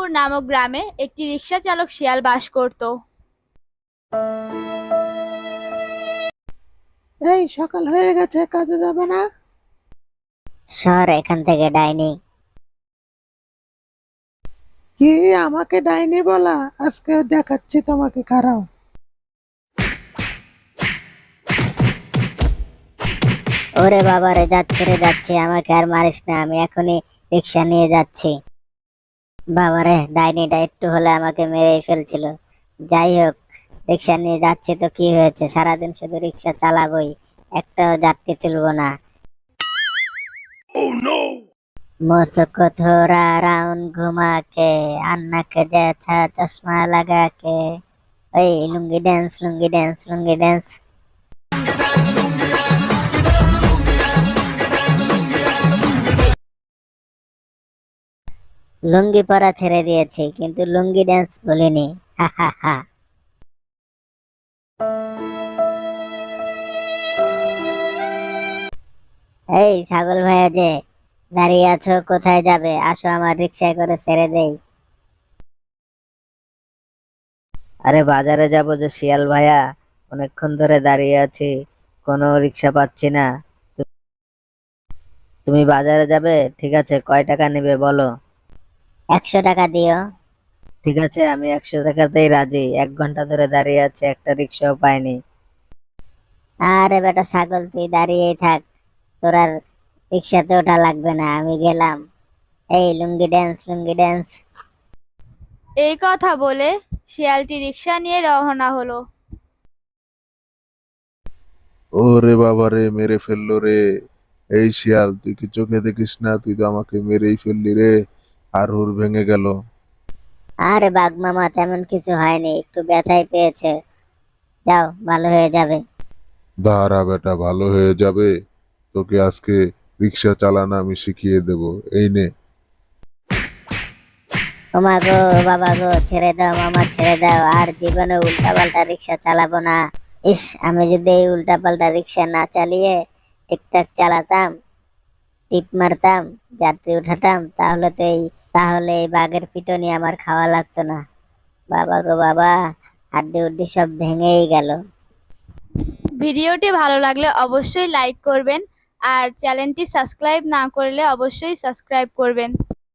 রামপুর নামক গ্রামে একটি রিক্সা চালক শিয়াল বাস করত। এই সকাল হয়ে গেছে কাজে যাবে না? সর এখান থেকে ডাইনি। কি আমাকে ডাইনি বলা? আজকে দেখাচ্ছি তোমাকে খারাও। ওরে বাবা রে যাচ্ছে রে যাচ্ছে। আমাকে আর মারিস না আমি এখনই রিক্সা নিয়ে যাচ্ছি। বাবারে ডাইনিটা একটু হলে আমাকে মেরেই ফেলছিল। যাই হোক রিক্সা নিয়ে যাচ্ছে তো কি হয়েছে? সারাদিন শুধু রিক্সা চালাবই একটাও যাত্রী তুলব না। oh, ঘুমা কে চশমা লাগা কে ওই lungi dance lungi dance lungi dance lungi পরা ছেড়ে দিয়েছি, কিন্তু লুঙ্গি ড্যান্স বলিনি। এই ছাগল ভাইয়া যে, দাঁড়িয়ে আছো, কোথায় যাবে? আসো, আমার রিক্সায় করে ছেড়ে দেই। আরে বাজারে যাব যে শিয়াল ভাইয়া, অনেকক্ষণ ধরে দাঁড়িয়ে আছি, কোনো রিক্সা পাচ্ছি না। তুমি বাজারে যাবে? ঠিক আছে, কয় টাকা নেবে বলো। একশো টাকা দিও। ঠিক আছে আমি একশো টাকাতেই রাজি। এক ঘণ্টা ধরে দাঁড়িয়ে আছি একটা রিক্সাও পাইনি। আরে বেটা ছাগল তুই দাঁড়িয়েই থাক। তোর আর রিক্সাতে ওঠা লাগবে না আমি গেলাম। এই লুঙ্গি ড্যান্স লুঙ্গি ড্যান্স এই কথা বলে শিয়ালটি রিক্সা নিয়ে রওনা হলো। ওরে বাবা রে মেরে ফেলল রে। এই শিয়াল তুই কি চোখে দেখিস না? তুই তো আমাকে মেরেই ফেললি রে। আর হুর ভেঙে গেল। আরে বাঘ মামা তেমন কিছু হয়নি একটু ব্যথাই পেয়েছে। যাও ভালো হয়ে যাবে। দাঁড়া বেটা ভালো হয়ে যাবে। তোকে আজকে রিক্সা চালানো আমি শিখিয়ে দেব। এই নে। ওমা গো বাবা গো ছেড়ে দাও মামা ছেড়ে দাও। আর জীবনে উল্টা পাল্টা রিক্সা চালাবো না। ইস আমি যদি এই উল্টা পাল্টা রিক্সা না চালিয়ে ঠিকঠাক চালাতাম টিপ মারতাম, যাত্রী উঠাতাম, তাহলে তো এই, তাহলে এই বাঘের পিটনি আমার খাওয়া লাগতো না। বাবা গো বাবা, হাড্ডি উড্ডি সব ভেঙেই গেল। ভিডিওটি ভালো লাগলে অবশ্যই লাইক করবেন আর চ্যানেলটি সাবস্ক্রাইব না করলে অবশ্যই সাবস্ক্রাইব করবেন।